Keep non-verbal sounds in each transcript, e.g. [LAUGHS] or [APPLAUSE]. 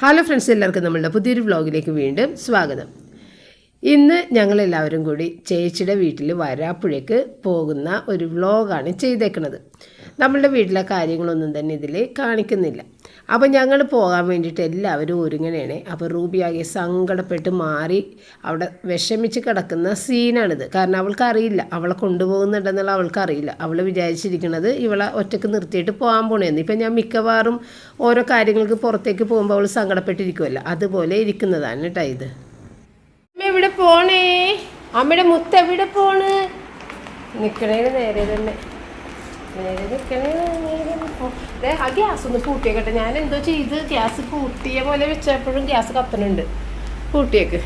Hello friends എല്ലാവർക്കും നമ്മളുടെ പുതിയൊരു വ്ളോഗിലേക്ക് വീണ്ടും സ്വാഗതം. ഇന്ന് ഞങ്ങളെല്ലാവരും കൂടി ചേച്ചിയുടെ വീട്ടിൽ വരാപ്പുഴയ്ക്ക് പോകുന്ന ഒരു വ്ളോഗാണ് ചെയ്തേക്കുന്നത്. നമ്മളുടെ വീട്ടിലെ കാര്യങ്ങളൊന്നും തന്നെ ഇതിൽ കാണിക്കുന്നില്ല. അപ്പോൾ ഞങ്ങൾ പോകാൻ വേണ്ടിയിട്ട് എല്ലാവരും ഒരുങ്ങനെയാണ് അപ്പോൾ റൂബിയാകെ സങ്കടപ്പെട്ട് മാറി അവിടെ വിഷമിച്ച് കിടക്കുന്ന സീനാണിത്. കാരണം അവൾക്ക് അറിയില്ല അവളെ കൊണ്ടുപോകുന്നുണ്ടെന്നുള്ള അവൾക്ക് അറിയില്ല അവൾ വിചാരിച്ചിരിക്കുന്നത് ഇവളെ ഒറ്റയ്ക്ക് നിർത്തിയിട്ട് പോകാൻ പോണേന്ന്. ഇപ്പം ഞാൻ മിക്കവാറും ഓരോ കാര്യങ്ങൾക്ക് പുറത്തേക്ക് പോകുമ്പോൾ അവൾ സങ്കടപ്പെട്ടിരിക്കുമല്ലോ അതുപോലെ ഇരിക്കുന്നതാണ് കേട്ടോ ഇത്. അമ്മ എവിടെ പോണേ? അമ്മയുടെ മുത്ത് എവിടെ പോണ്? നിൽക്കണേന് നേരെ തന്നെ നേരെ നിക്കണേ നേരെ പോ. ദേ, ആ ഗ്യാസ് ഒന്ന് കൂട്ടിയേക്കട്ടെ. ഞാൻ എന്തോ ചെയ്ത് ഗ്യാസ് കൂട്ടിയ പോലെ വെച്ചപ്പോഴും ഗ്യാസ് കത്തണുണ്ട്. കൂട്ടിയേക്ക്.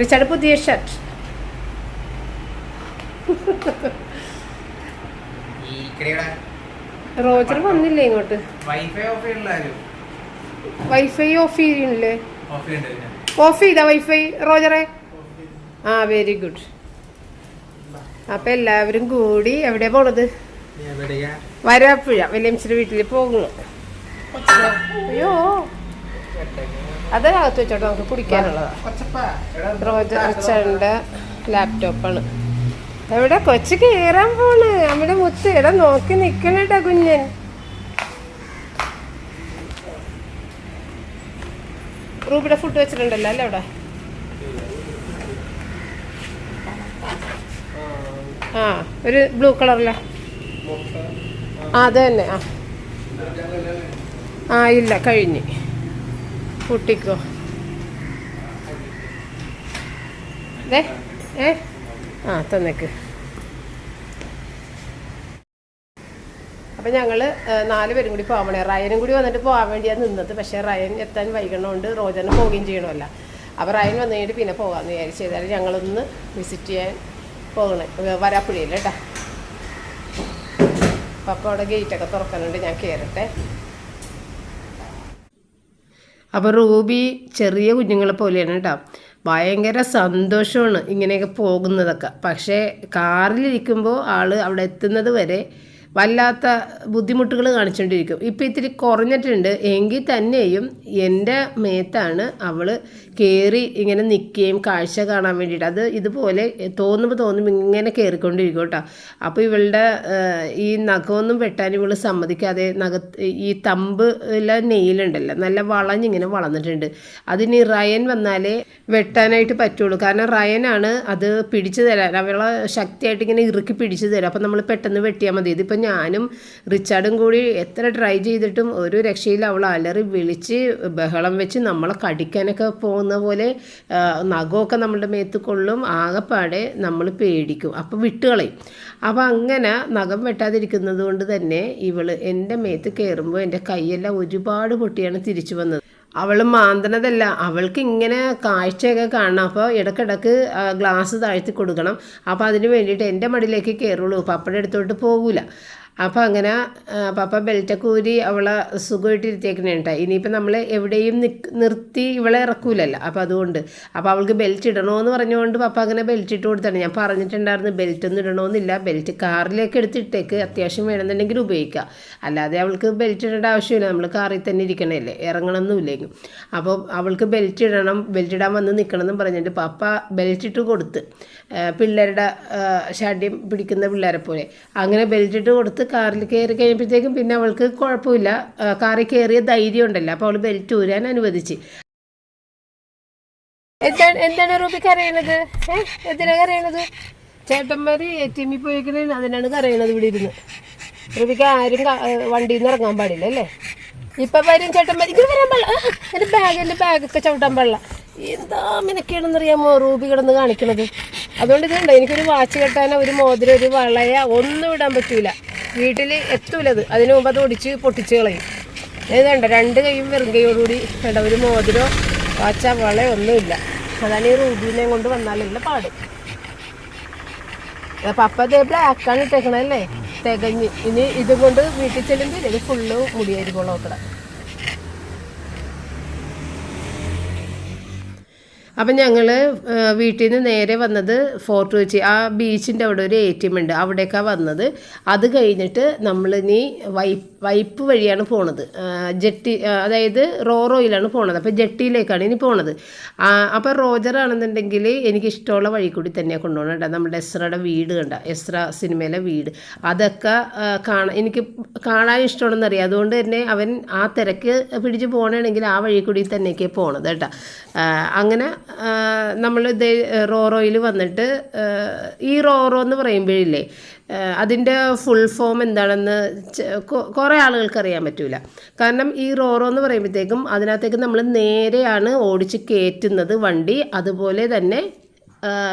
റിച്ചാർഡ് പുതിയ ഷർട്ട്. റോജർ വന്നില്ലേ ഇങ്ങോട്ട്? വൈഫൈ ഓഫ് ചെയ്യണില്ലേ ഓഫ് ചെയ്താ വൈഫൈ? റോജറെ? ആ വെരി ഗുഡ്. അപ്പൊ എല്ലാവരും കൂടി എവിടെയാ പോണത്? വരാപ്പുഴ വലിയമ്മച്ചിയുടെ വീട്ടിൽ പോകുന്നു. അയ്യോ. അത് അകത്ത് വെച്ചോട്ടെ നമുക്ക് കുടിക്കാനുള്ളതാ. കൊച്ചപ്പാ എടാ റോജർ അച്ഛന്റെ ലാപ്ടോപ്പാണ്. എവിടെ കൊച്ചു കേറാൻ പോണ്? നമ്മുടെ മുത്ത് എടാ നോക്കി നിക്കണേട്ടാ കുഞ്ഞൻ. റൂബിയുടെ ഫുഡ് വെച്ചിട്ടുണ്ടല്ലോ അല്ലേ അവിടെ? ആ ഒരു ബ്ലൂ കളറിലെ. ആ അത് തന്നെ ആ. ആ ഇല്ല കഴിഞ്ഞ്. കുട്ടിക്കോ. അതെ ഏ? ആ തന്നേക്ക്. അപ്പം ഞങ്ങൾ നാല് പേരും കൂടി പോകാൻ റയനും കൂടി വന്നിട്ട് പോകാൻ വേണ്ടിയാണ് നിന്നത്. പക്ഷേ റയൻ എത്താൻ വൈകണോണ്ട് റോജനെ പോവുകയും ചെയ്യണമല്ല. അപ്പോൾ റയൻ വന്നു കഴിഞ്ഞിട്ട് പിന്നെ പോകാമെന്ന് വിചാരിച്ചു. ഏതായാലും ഞങ്ങളൊന്ന് വിസിറ്റ് ചെയ്യാൻ പോകണേ. വരാപ്പുഴയിൽ കേട്ടോ. അപ്പോൾ അവിടെ ഗേറ്റൊക്കെ തുറക്കാനുണ്ട് ഞാൻ കയറട്ടെ അപ്പോൾ റൂബി ചെറിയ കുഞ്ഞുങ്ങളെ പോലെയാണ് കേട്ടോ. ഭയങ്കര സന്തോഷമാണ് ഇങ്ങനെയൊക്കെ പോകുന്നതൊക്കെ. പക്ഷേ കാറിലിരിക്കുമ്പോൾ ആൾ അവിടെ എത്തുന്നത് വരെ വല്ലാത്ത ബുദ്ധിമുട്ടുകൾ കാണിച്ചുകൊണ്ടിരിക്കും ഇപ്പം ഇത്തിരി കുറഞ്ഞിട്ടുണ്ട്. എങ്കിൽ തന്നെയും എന്റെ മേത്താണ് അവൾ കയറി ഇങ്ങനെ നിൽക്കുകയും കാഴ്ച കാണാൻ വേണ്ടിയിട്ട്. അത് ഇതുപോലെ തോന്നുമ്പോൾ തോന്നുമ്പോൾ ഇങ്ങനെ കയറിക്കൊണ്ടിരിക്കും കേട്ടോ. അപ്പോൾ ഇവളുടെ ഈ നഖമൊന്നും വെട്ടാൻ ഇവൾ സമ്മതിക്കാതെ നഖ ഈ തമ്പ് നെയിലുണ്ടല്ലോ നല്ല വളഞ്ഞിങ്ങനെ വളർന്നിട്ടുണ്ട്. അതിന് റയൻ വന്നാലേ വെട്ടാനായിട്ട് പറ്റുള്ളൂ. കാരണം റയനാണ് അത് പിടിച്ചു തരാൻ അവളെ ശക്തിയായിട്ട് ഇങ്ങനെ ഇറുക്കി പിടിച്ചു തരാം. അപ്പം നമ്മൾ പെട്ടെന്ന് വെട്ടിയാൽ മതി. ഇതിപ്പോൾ ഞാനും റിച്ചാർഡും കൂടി എത്ര ട്രൈ ചെയ്തിട്ടും ഒരു രക്ഷയിൽ അവൾ അലറി വിളിച്ച് ബഹളം വെച്ച് നമ്മളെ കടിക്കാനൊക്കെ പോകുന്ന പോലെ നഖമൊക്കെ നമ്മളുടെ മേത്ത് കൊള്ളും. ആകെപ്പാടെ നമ്മൾ പേടിക്കും. അപ്പോൾ വിട്ടുകളയും. അപ്പോൾ അങ്ങനെ നഖം വെട്ടാതിരിക്കുന്നത് കൊണ്ട് തന്നെ ഇവൾ എന്റെ മേത്ത് കയറുമ്പോൾ എന്റെ കൈയെല്ലാം ഒരുപാട് പൊട്ടിയാണ് തിരിച്ചു വന്നത്. അവൾ മാന്തണതല്ല അവൾക്ക് ഇങ്ങനെ കാഴ്ചയൊക്കെ കാണണം. അപ്പോൾ ഇടക്കിടക്ക് ഗ്ലാസ് താഴ്ത്തി കൊടുക്കണം. അപ്പോൾ അതിന് വേണ്ടിയിട്ട് എന്റെ മടിയിലേക്ക് കയറുള്ളൂ. പപ്പയുടെ അടുത്തോട്ട് പോകൂല. അപ്പോൾ അങ്ങനെ പാപ്പ ബെൽറ്റൊക്കെ ഊരി അവളെ സുഖമായിട്ട് ഇരുത്തിയേക്കണേ കേട്ടോ ഇനിയിപ്പോൾ നമ്മൾ എവിടെയും നിക്ക് നിർത്തി ഇവളെ ഇറക്കൂലല്ലോ. അപ്പോൾ അതുകൊണ്ട്. അപ്പോൾ അവൾക്ക് ബെൽറ്റ് ഇടണമെന്ന് പറഞ്ഞുകൊണ്ട് പപ്പ അങ്ങനെ ബെൽറ്റ് ഇട്ട് കൊടുത്താണ്. ഞാൻ പറഞ്ഞിട്ടുണ്ടായിരുന്നു ബെൽറ്റ് ഒന്നും ഇടണമെന്നില്ല ബെൽറ്റ് കാറിലേക്ക് എടുത്തിട്ടേക്ക് അത്യാവശ്യം വേണമെന്നുണ്ടെങ്കിൽ ഉപയോഗിക്കുക അല്ലാതെ അവൾക്ക് ബെൽറ്റ് ഇടേണ്ട ആവശ്യമില്ല. നമ്മൾ കാറിൽ തന്നെ ഇരിക്കണല്ലേ. ഇറങ്ങണമെന്നില്ലേക്കും അപ്പോൾ അവൾക്ക് ബെൽറ്റ് ഇടണം. ബെൽറ്റ് ഇടാൻ വന്ന് നിൽക്കണം എന്നും പറഞ്ഞിട്ട് പപ്പ ബെൽറ്റ് ഇട്ട് കൊടുത്ത്. പിള്ളേരുടെ ആ, ഷാഡ്യം പിടിക്കുന്ന പിള്ളേരെ പോലെ. അങ്ങനെ ബെൽറ്റ് ഇട്ട് കൊടുത്ത് കാറിൽ കയറി കഴിഞ്ഞപ്പോഴത്തേക്കും പിന്നെ അവൾക്ക് കുഴപ്പമില്ല. കാറിൽ കയറിയ ധൈര്യം ഉണ്ടല്ലോ. അപ്പോൾ അവൾ ബെൽറ്റ് ഊരാൻ അനുവദിച്ച്. എന്താണ് എന്താണ് റൂബി കരയണത് അറിയണത് എന്തിനാ കരയണത്? ചേട്ടന്മാർ എ ടി എമ്മിൽ പോയിക്കണേ. അതിനാണ് കരയണത് ഇവിടെ ഇരുന്ന്. റൂബിക്ക് ആരും വണ്ടിയിൽ നിന്ന് ഇറങ്ങാൻ പാടില്ല അല്ലേ? ഇപ്പൊ വരും ചേട്ടന്മാർ ഇങ്ങനെ വരാൻ പാടില്ല. എന്റെ ബാഗ് എന്റെ ബാഗൊക്കെ ചവിട്ടാൻ പാടില്ല. എന്താ മിനക്കേണെന്നറിയാമോ റൂബി കിടന്ന് കാണിക്കണത്? അതുകൊണ്ട് ഇതുണ്ട്. എനിക്കൊരു വാച്ച് കെട്ടാനോ ഒരു മോതിരം ഒരു വളയ ഒന്നും ഇടാൻ പറ്റൂല. വീട്ടിൽ എത്തൂലത് അതിനു മുമ്പ് അത് ഒടിച്ച് പൊട്ടിച്ച് കളയും. ഇതുണ്ട് രണ്ട് കൈയും വെറും കൈയോടുകൂടി വേണ്ട ഒരു മോതിരോ വാച്ച വള ഒന്നുമില്ല അതാണ് ഈ റൂബീനെ കൊണ്ട് വന്നാലുള്ള പാട്. പപ്പ അതേ ബ്ലാക്കാണ് ഇട്ടേക്കണല്ലേ തികഞ്ഞ്. ഇനി ഇതും കൊണ്ട് വീട്ടിൽ ചെല്ലുമ്പോൾ ഇത് ഫുള്ള് മുടിയായിരിക്കും നോക്കണ. അപ്പം ഞങ്ങൾ വീട്ടിൽ നിന്ന് നേരെ വന്നത് ഫോർട്ട് കൊച്ചി. ആ ബീച്ചിന്റെ അവിടെ ഒരു എ ടി എം ഉണ്ട്. അവിടേക്കാണ് വന്നത്. അത് കഴിഞ്ഞിട്ട് നമ്മൾ ഇനി വൈപ്പ് വൈപ്പ് വഴിയാണ് പോണത്. ജെട്ടി അതായത് റോറോയിലാണ് പോണത്. അപ്പോൾ ജെട്ടിയിലേക്കാണ് ഇനി പോണത്. അപ്പോൾ റോജർ ആണെന്നുണ്ടെങ്കിൽ എനിക്ക് ഇഷ്ടമുള്ള വഴി കൂടി തന്നെയാണ് കൊണ്ടുപോകണം കേട്ടോ. നമ്മുടെ എസ്രയുടെ വീട് കണ്ട എസ്ര സിനിമയിലെ വീട്. അതൊക്കെ കാണാൻ എനിക്ക് കാണാൻ ഇഷ്ടമാണെന്ന് അറിയാം അതുകൊണ്ട് തന്നെ അവൻ ആ തിരക്ക് പിടിച്ച് പോകണമെങ്കിൽ ആ വഴി കൂടി തന്നെയൊക്കെ പോണത് കേട്ടോ. അങ്ങനെ നമ്മൾ ഇതേ റോറോയിൽ വന്നിട്ട് ഈ റോറോ എന്ന് പറയുമ്പോഴില്ലേ അതിന്റെ ഫുൾ ഫോം എന്താണെന്ന് കുറേ ആളുകൾക്ക് അറിയാൻ പറ്റില്ല കാരണം ഈ റോറോ എന്ന് പറയുമ്പോഴത്തേക്കും അതിനകത്തേക്ക് നമ്മൾ നേരെയാണ് ഓടിച്ച് കയറ്റുന്നത് വണ്ടി അതുപോലെ തന്നെ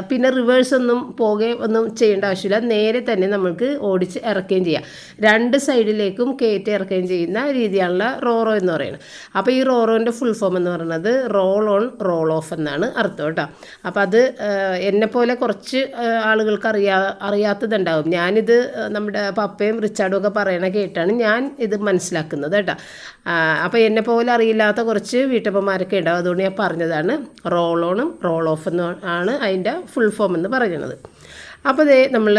പിന്നെ റിവേഴ്സ് ഒന്നും പോകുകയും ഒന്നും ചെയ്യേണ്ട ആവശ്യമില്ല. നേരെ തന്നെ നമുക്ക് ഓടിച്ച് ഇറക്കുകയും ചെയ്യാം. രണ്ട് സൈഡിലേക്കും കയറ്റി ഇറക്കുകയും ചെയ്യുന്ന രീതിയാണുള്ള റോറോ എന്ന് പറയുന്നത്. അപ്പോൾ ഈ റോറോന്റെ ഫുൾ ഫോം എന്ന് പറയുന്നത് റോൾ ഓൺ റോൾ ഓഫ് എന്നാണ് അർത്ഥം കേട്ടോ. അപ്പോൾ അത് എന്നെപ്പോലെ കുറച്ച് ആളുകൾക്ക് അറിയാ അറിയാത്തതുണ്ടാകും ഞാനിത് നമ്മുടെ പപ്പയും റിച്ചാർഡും ഒക്കെ പറയണ കേട്ടാണ് ഞാൻ ഇത് മനസ്സിലാക്കുന്നത് കേട്ടോ. അപ്പോൾ എന്നെ പോലെ അറിയില്ലാത്ത കുറച്ച് വീട്ടപ്പന്മാരൊക്കെ ഉണ്ടാവും. അതുകൊണ്ട് ഞാൻ പറഞ്ഞതാണ് റോൾ ഓണും റോൾ ഓഫ് എന്ന് ആണ് അതിന്റെ ഫുൾ ഫോം എന്ന് പറയുന്നത്. അപ്പോൾ ദേ നമ്മൾ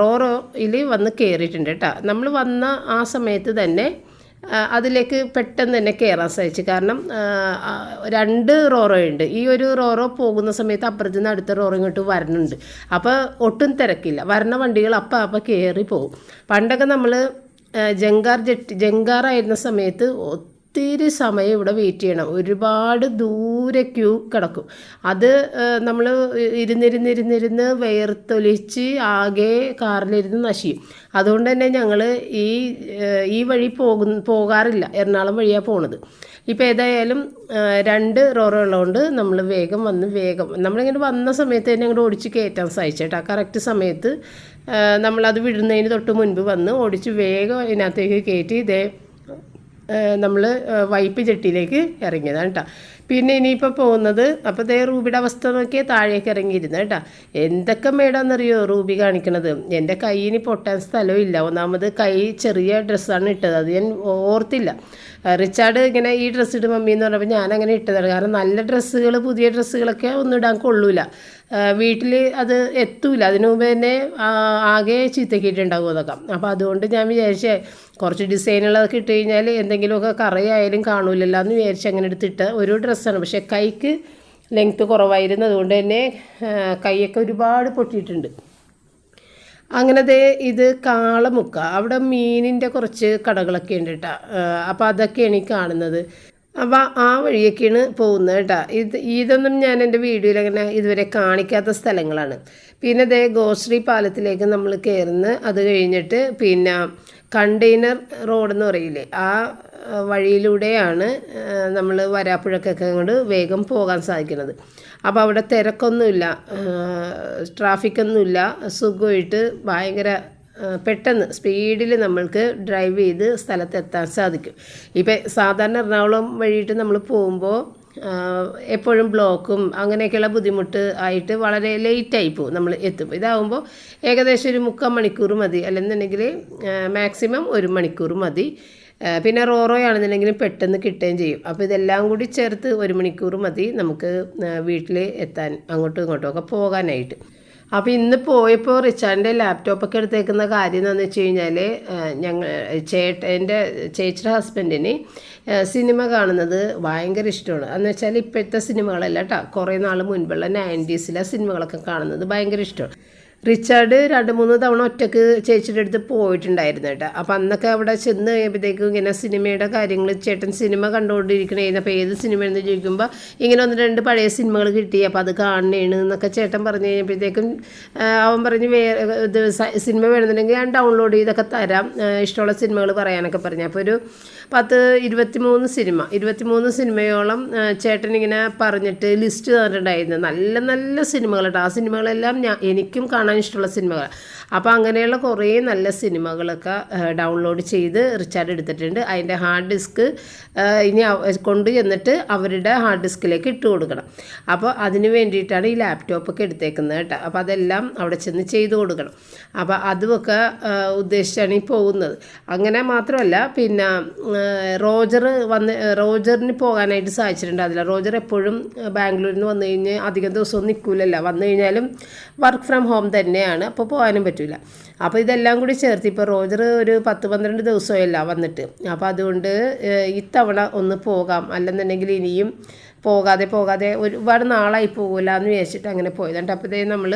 റോറോയിൽ വന്ന് കയറിയിട്ടുണ്ട് കേട്ടോ നമ്മൾ വന്ന ആ സമയത്ത് തന്നെ അതിലേക്ക് പെട്ടെന്ന് തന്നെ കയറാൻ സാധിച്ചു. കാരണം രണ്ട് റോറോ ഉണ്ട് ഈ ഒരു റോറോ പോകുന്ന സമയത്ത് അപ്പുറത്തു നിന്ന് അടുത്ത റോറോ ഇങ്ങോട്ട് വരണുണ്ട്. അപ്പോൾ ഒട്ടും തിരക്കില്ല. വരണ വണ്ടികൾ അപ്പം അപ്പം കയറി പോകും പണ്ടൊക്കെ നമ്മൾ ജങ്കാർ ജെട്ടി ജങ്കാറായിരുന്ന സമയത്ത് ഒത്തിരി സമയം ഇവിടെ വെയിറ്റ് ചെയ്യണം. ഒരുപാട് ദൂരെ ക്യൂ കിടക്കും. അത് നമ്മൾ ഇരുന്നിരുന്നിരുന്നിരുന്ന് വേർത്തൊലിച്ച് ആകെ കാറിലിരുന്ന് നശിക്കും അതുകൊണ്ട് തന്നെ ഞങ്ങൾ ഈ ഈ വഴി പോകുന്ന പോകാറില്ല. എറണാകുളം വഴിയാണ് പോണത്. ഇപ്പോൾ ഏതായാലും രണ്ട് റോറോ ഉള്ളതുകൊണ്ട് നമ്മൾ വേഗം വന്ന് വേഗം നമ്മളിങ്ങനെ വന്ന സമയത്ത് തന്നെ അങ്ങോട്ട് ഓടിച്ച് കയറ്റാൻ സാധിച്ചേട്ടാ. കറക്റ്റ് സമയത്ത് നമ്മളത് വിടുന്നതിന് തൊട്ട് മുൻപ് വന്ന് ഓടിച്ച് വേഗം അതിനകത്തേക്ക് കയറ്റി ഇതേ നമ്മൾ വൈപ്പ് ജെട്ടിയിലേക്ക് ഇറങ്ങിയതാണ് കേട്ടോ പിന്നെ ഇനിയിപ്പോൾ പോകുന്നത് അപ്പോൾ ദേ റൂബിയുടെ അവസ്ഥ നോക്കിയാൽ താഴേക്ക് ഇറങ്ങിയിരുന്നു കേട്ടോ എന്തൊക്കെ മേടാന്നറിയോ റൂബി കാണിക്കണത്? എന്റെ കയ്യിന് പൊട്ടാൻ സ്ഥലമില്ല. ഒന്നാമത് കൈ ചെറിയ ഡ്രസ്സാണ് ഇട്ടത്. അത് ഞാൻ ഓർത്തില്ല. റിച്ചാർഡ് ഇങ്ങനെ ഈ ഡ്രസ്സ് ഇട്ട് മമ്മി എന്ന് പറഞ്ഞപ്പോൾ ഞാൻ അങ്ങനെ ഇട്ടതാണ്. കാരണം നല്ല ഡ്രസ്സുകൾ പുതിയ ഡ്രസ്സുകളൊക്കെ ഒന്നും ഇടാൻ കൊള്ളൂല. വീട്ടിൽ അത് എത്തൂല. അതിനു മുമ്പ് തന്നെ ആകെ ചീത്തക്കിയിട്ടുണ്ടാകും അതൊക്കെ. അപ്പോൾ അതുകൊണ്ട് ഞാൻ വിചാരിച്ചേ കുറച്ച് ഡിസൈനുകളൊക്കെ ഇട്ട് കഴിഞ്ഞാൽ എന്തെങ്കിലുമൊക്കെ കറയായാലും കാണൂലല്ലോ എന്ന് വിചാരിച്ച് അങ്ങനെ എടുത്തിട്ട് ഒരു ഡ്രസ്സാണ്. പക്ഷേ കൈക്ക് ലെങ്ത്ത് കുറവായിരുന്നു. അതുകൊണ്ട് തന്നെ കൈയൊക്കെ ഒരുപാട് പൊട്ടിയിട്ടുണ്ട്. അങ്ങനത്തെ ഇത് കാളമുക്ക. അവിടെ മീനിന്റെ കുറച്ച് കടകളൊക്കെ ഉണ്ട് കേട്ടോ. അപ്പോൾ അതൊക്കെയാണ് ഈ കാണുന്നത്. അപ്പോൾ ആ വഴിയൊക്കെയാണ് പോകുന്നത് കേട്ടോ. ഇത് ഇതൊന്നും ഞാൻ എന്റെ വീഡിയോയിൽ അങ്ങനെ ഇതുവരെ കാണിക്കാത്ത സ്ഥലങ്ങളാണ്. പിന്നെ ദേ ഗോശ്രീ പാലത്തിലേക്ക് നമ്മൾ കയറുന്നു അത് കഴിഞ്ഞിട്ട് പിന്നെ കണ്ടെയ്നർ റോഡ് എന്ന് പറയില്ലേ ആ വഴിയിലൂടെയാണ് നമ്മൾ വരാപ്പുഴക്കൊക്കെ അങ്ങോട്ട് വേഗം പോകാൻ സാധിക്കുന്നത്. അപ്പോൾ അവിടെ തിരക്കൊന്നുമില്ല ട്രാഫിക്കൊന്നുമില്ല സുഖമായിട്ട് ഭയങ്കര പെട്ടെന്ന് സ്പീഡിൽ നമ്മൾക്ക് ഡ്രൈവ് ചെയ്ത് സ്ഥലത്തെത്താൻ സാധിക്കും. ഇപ്പം സാധാരണ എറണാകുളം വഴിയിട്ട് നമ്മൾ പോകുമ്പോൾ എപ്പോഴും ബ്ലോക്കും അങ്ങനെയൊക്കെയുള്ള ബുദ്ധിമുട്ട് ആയിട്ട് വളരെ ലേറ്റായി പോകും നമ്മൾ എത്തുമ്പോൾ ഇതാവുമ്പോൾ ഏകദേശം ഒരു മുക്കാൽ മണിക്കൂർ മതി. അല്ലെന്നുണ്ടെങ്കിൽ മാക്സിമം ഒരു മണിക്കൂർ മതി. പിന്നെ റോറോ ആണെന്നുണ്ടെങ്കിലും പെട്ടെന്ന് കിട്ടുകയും ചെയ്യും. അപ്പോൾ ഇതെല്ലാം കൂടി ചേർത്ത് ഒരു മണിക്കൂർ മതി നമുക്ക് വീട്ടിൽ എത്താൻ അങ്ങോട്ടും ഇങ്ങോട്ടും ഒക്കെ പോകാനായിട്ട്. അപ്പോൾ ഇന്ന് പോയപ്പോൾ റിച്ചാന്റെ ലാപ്ടോപ്പൊക്കെ എടുത്തേക്കുന്ന കാര്യം എന്താണെന്ന് വെച്ച് കഴിഞ്ഞാൽ ഞങ്ങൾ ചേട്ട എന്റെ ചേച്ചിയുടെ ഹസ്ബൻഡിന് സിനിമ കാണുന്നത് ഭയങ്കര ഇഷ്ടമാണ് എന്ന് വെച്ചാൽ ഇപ്പോഴത്തെ സിനിമകളല്ല കേട്ടോ കുറേ നാൾ മുൻപുള്ള നയന്റീസിലെ സിനിമകളൊക്കെ കാണുന്നത് ഭയങ്കര ഇഷ്ടമാണ് റിച്ചാർഡ് രണ്ട് മൂന്ന് തവണ ഒറ്റയ്ക്ക് ചേച്ചിയുടെ അടുത്ത് പോയിട്ടുണ്ടായിരുന്നു കേട്ടോ. അപ്പം അന്നൊക്കെ അവിടെ ചെന്ന് കഴിയുമ്പോഴത്തേക്കും ഇങ്ങനെ സിനിമയുടെ കാര്യങ്ങൾ ചേട്ടൻ സിനിമ കണ്ടുകൊണ്ടിരിക്കണേന്ന് അപ്പോൾ ഏത് സിനിമയെന്ന് ചോദിക്കുമ്പോൾ ഇങ്ങനെ ഒന്ന് രണ്ട് പഴയ സിനിമകൾ കിട്ടി. അപ്പോൾ അത് കാണണേണ് എന്നൊക്കെ ചേട്ടൻ പറഞ്ഞു കഴിഞ്ഞപ്പോഴത്തേക്കും അവൻ പറഞ്ഞ് വേറെ ഇത് സിനിമ വേണമെന്നുണ്ടെങ്കിൽ ഞാൻ ഡൗൺലോഡ് ചെയ്തൊക്കെ തരാം ഇഷ്ടമുള്ള സിനിമകൾ പറയാനൊക്കെ പറഞ്ഞു. അപ്പോൾ ഒരു പത്ത് ഇരുപത്തിമൂന്ന് സിനിമ. ഇരുപത്തിമൂന്ന് സിനിമയോളം ചേട്ടനിങ്ങനെ പറഞ്ഞിട്ട് ലിസ്റ്റ് തന്നിട്ടുണ്ടായിരുന്നു. നല്ല നല്ല സിനിമകൾ കേട്ടോ ആ സിനിമകളെല്ലാം ഞാൻ എനിക്കും കാണാൻ ഇഷ്ടമുള്ള സിനിമകൾ അപ്പോൾ അങ്ങനെയുള്ള കുറേ നല്ല സിനിമകളൊക്കെ ഡൗൺലോഡ് ചെയ്ത് റിച്ചാർഡ് എടുത്തിട്ടുണ്ട്. അതിന്റെ ഹാർഡ് ഡിസ്ക് ഇനി കൊണ്ടു ചെന്നിട്ട് അവരുടെ ഹാർഡ് ഡിസ്കിലേക്ക് ഇട്ട് കൊടുക്കണം. അപ്പോൾ അതിന് വേണ്ടിയിട്ടാണ് ഈ ലാപ്ടോപ്പൊക്കെ എടുത്തേക്കുന്നത് കേട്ടോ. അപ്പോൾ അതെല്ലാം അവിടെ ചെന്ന് ചെയ്ത് കൊടുക്കണം. അപ്പോൾ അതുമൊക്കെ ഉദ്ദേശിച്ചാണ് ഈ പോകുന്നത്. അങ്ങനെ മാത്രമല്ല പിന്നെ റോജർ വന്ന് റോജറിന് പോകാനായിട്ട് സാധിച്ചിട്ടുണ്ടാവില്ല റോജർ എപ്പോഴും ബാംഗ്ലൂരിൽ നിന്ന് വന്നു കഴിഞ്ഞ് അധികം ദിവസമൊന്നും നിൽക്കില്ലല്ലോ വന്നു കഴിഞ്ഞാലും വർക്ക് ഫ്രം ഹോം തന്നെയാണ്. അപ്പോൾ പോകാനും പറ്റില്ല അപ്പോൾ ഇതെല്ലാം കൂടി ചേർത്ത് ഇപ്പോൾ റോജർ ഒരു പത്ത് പന്ത്രണ്ട് ദിവസമല്ല വന്നിട്ട്. അപ്പോൾ അതുകൊണ്ട് ഇത്തവണ ഒന്ന് പോകാം. അല്ലെന്നുണ്ടെങ്കിൽ ഇനിയും പോകാതെ പോകാതെ ഒരുപാട് നാളായി പോകില്ല എന്ന് വിചാരിച്ചിട്ട് അങ്ങനെ പോയതുണ്ട് അപ്പോൾ നമ്മൾ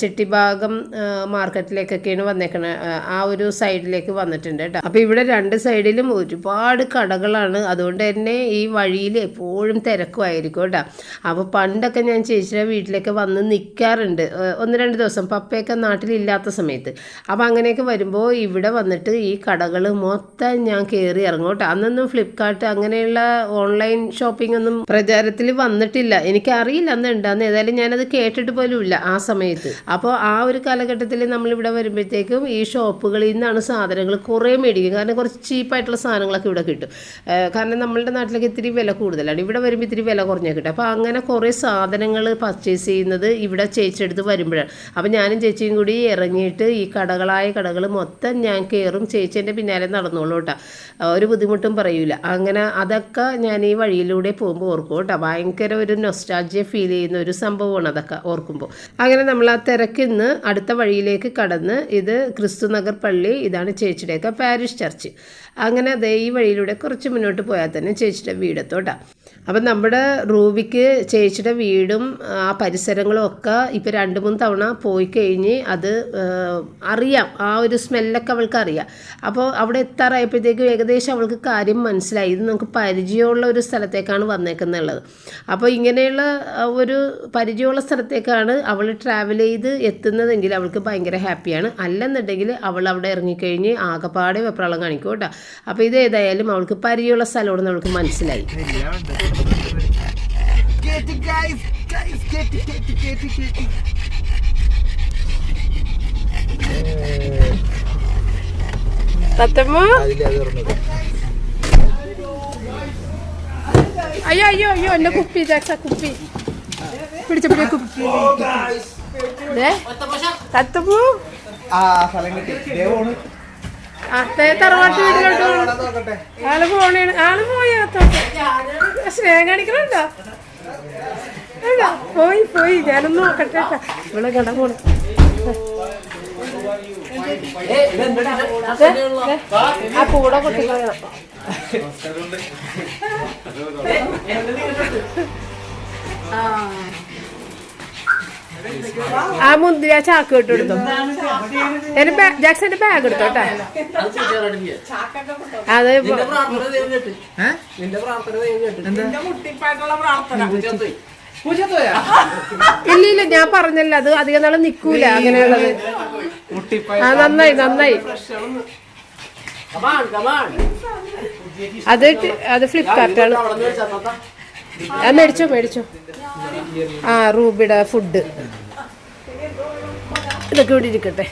ചെട്ടിഭാഗം മാർക്കറ്റിലേക്കൊക്കെയാണ് വന്നേക്കണത് ആ ഒരു സൈഡിലേക്ക് വന്നിട്ടുണ്ട് കേട്ടോ. അപ്പോൾ ഇവിടെ രണ്ട് സൈഡിലും ഒരുപാട് കടകളാണ്. അതുകൊണ്ട് തന്നെ ഈ വഴിയിൽ എപ്പോഴും തിരക്കുമായിരിക്കും കേട്ടോ. അപ്പോൾ പണ്ടൊക്കെ ഞാൻ ചേച്ചിയുടെ വീട്ടിലേക്ക് വന്ന് നിൽക്കാറുണ്ട് ഒന്ന് രണ്ട് ദിവസം. പപ്പയൊക്കെ നാട്ടിലില്ലാത്ത സമയത്ത്. അപ്പോൾ അങ്ങനെയൊക്കെ വരുമ്പോൾ ഇവിടെ വന്നിട്ട് ഈ കടകൾ മൊത്തം ഞാൻ കയറി ഇറങ്ങും കേട്ടോ. അന്നൊന്നും ഫ്ലിപ്കാർട്ട് അങ്ങനെയുള്ള ഓൺലൈൻ ഷോപ്പിംഗ് ഒന്നും പ്രചാരത്തിൽ വന്നിട്ടില്ല. എനിക്കറിയില്ല അന്ന് ഉണ്ടാകുന്ന ഏതായാലും ഞാനത് കേട്ടിട്ട് പോലും ഇല്ല ആ സമയത്ത്. അപ്പോൾ ആ ഒരു കാലഘട്ടത്തിൽ നമ്മളിവിടെ വരുമ്പോഴത്തേക്കും ഈ ഷോപ്പുകളിൽ നിന്നാണ് സാധനങ്ങൾ കുറേ മേടിക്കും. കാരണം കുറച്ച് ചീപ്പായിട്ടുള്ള സാധനങ്ങളൊക്കെ ഇവിടെ കിട്ടും. കാരണം നമ്മളുടെ നാട്ടിലൊക്കെ ഇത്തിരി വില കൂടുതലാണ്. ഇവിടെ വരുമ്പോൾ ഇത്തിരി വില കുറഞ്ഞാൽ കിട്ടും. അപ്പോൾ അങ്ങനെ കുറേ സാധനങ്ങൾ പർച്ചേസ് ചെയ്യുന്നത് ഇവിടെ ചേച്ചിയെടുത്ത് വരുമ്പോഴാണ്. അപ്പോൾ ഞാനും ചേച്ചിയും കൂടി ഇറങ്ങിയിട്ട് ഈ കടകളായ കടകൾ മൊത്തം ഞാൻ കയറും. ചേച്ചീന്റെ പിന്നാലെ നടന്നോളൂ കേട്ടോ. ഒരു ബുദ്ധിമുട്ടും പറയൂല. അങ്ങനെ അതൊക്കെ ഞാൻ ഈ വഴിയിലൂടെ പോകുമ്പോൾ ഓർക്കും കേട്ടോ. ഭയങ്കര ഒരു നൊസ്റ്റാൾജിയ ഫീൽ ചെയ്യുന്ന ഒരു സംഭവമാണ് അതൊക്കെ ഓർക്കുമ്പോൾ അങ്ങനെ നമ്മൾ ആ തിരക്കിന്ന് അടുത്ത വഴിയിലേക്ക് കടന്ന് ഇത് ക്രിസ്തുനഗർ പള്ളി ഇതാണ് ചേച്ചിയുടെയൊക്കെ പാരിഷ് ചർച്ച്. അങ്ങനെ അതേ ഈ വഴിയിലൂടെ കുറച്ച് മുന്നോട്ട് പോയാൽ തന്നെ ചേച്ചിയുടെ വീടെത്തോട്ടാ. അപ്പം നമ്മുടെ റൂബിക്ക് ചേച്ചിയുടെ വീടും ആ പരിസരങ്ങളും ഒക്കെ ഇപ്പം രണ്ട് മൂന്ന് തവണ പോയി കഴിഞ്ഞ് അത് അറിയാം. ആ ഒരു സ്മെല്ലൊക്കെ അവൾക്ക് അറിയാം. അപ്പോൾ അവിടെ എത്താറായപ്പോഴത്തേക്കും ഏകദേശം അവൾക്ക് കാര്യം മനസ്സിലായി. ഇത് നമുക്ക് പരിചയമുള്ള ഒരു സ്ഥലത്തേക്കാണ് വന്നേക്കുന്നുള്ളത്. അപ്പോൾ ഇങ്ങനെയുള്ള ഒരു പരിചയമുള്ള സ്ഥലത്തേക്കാണ് അവൾ ട്രാവൽ ചെയ്ത് എത്തുന്നതെങ്കിൽ അവൾക്ക് ഭയങ്കര ഹാപ്പിയാണ് അല്ലെന്നുണ്ടെങ്കിൽ അവൾ അവിടെ ഇറങ്ങിക്കഴിഞ്ഞ് ആകപ്പാടെ വെപ്രാളം കാണിക്കും കേട്ടോ. അപ്പോൾ ഇത് ഏതായാലും അവൾക്ക് പരിചയമുള്ള സ്ഥലമാണെന്ന് അവൾക്ക് മനസ്സിലായി. തത്തമ്മ അയ്യോ അയ്യോ അയ്യോ എന്റെ കുപ്പി ജാക്സ കുപ്പി. പിടിച്ച പിടിച്ച കുപ്പി. തത്തമ്മു ആ സ്ഥലം കിട്ടി. ദേവോണ് അത്തേ തറവാട്ട് വീട്ടിലോട്ട് നോക്കട്ടെ ആൾ പോണേണ് ആൾ പോയി അകത്തോട്ട്. സ്നേഹം കാണിക്കണുണ്ടോ? ഇല്ല, പോയി പോയി. ഞാനൊന്ന് നോക്കട്ടെ കേട്ടോ. ഇവിടെ കട പോണ. ആ കൂടെ കൊട്ടിക്കളയണം ആ. മുന്തിരി ആ ചാക്ക് ഇട്ട് കൊടുത്തു എന്റെ ജാക്സന്റെ ബാഗ് എടുത്തോട്ടെ അത് ഇല്ല ഇല്ല ഞാൻ പറഞ്ഞല്ല. അത് അധികം നാളെ നിക്കൂല അങ്ങനെയുള്ളത്. ആ നന്നായി നന്നായി. അത് അത് ഫ്ലിപ്കാർട്ടാണ് ആ മേടിച്ചോ മേടിച്ചോ. ആ റൂബിയുടെ ഫുഡ്. ഇതൊക്കെ ഇവിടെ ഇരിക്കട്ടെ.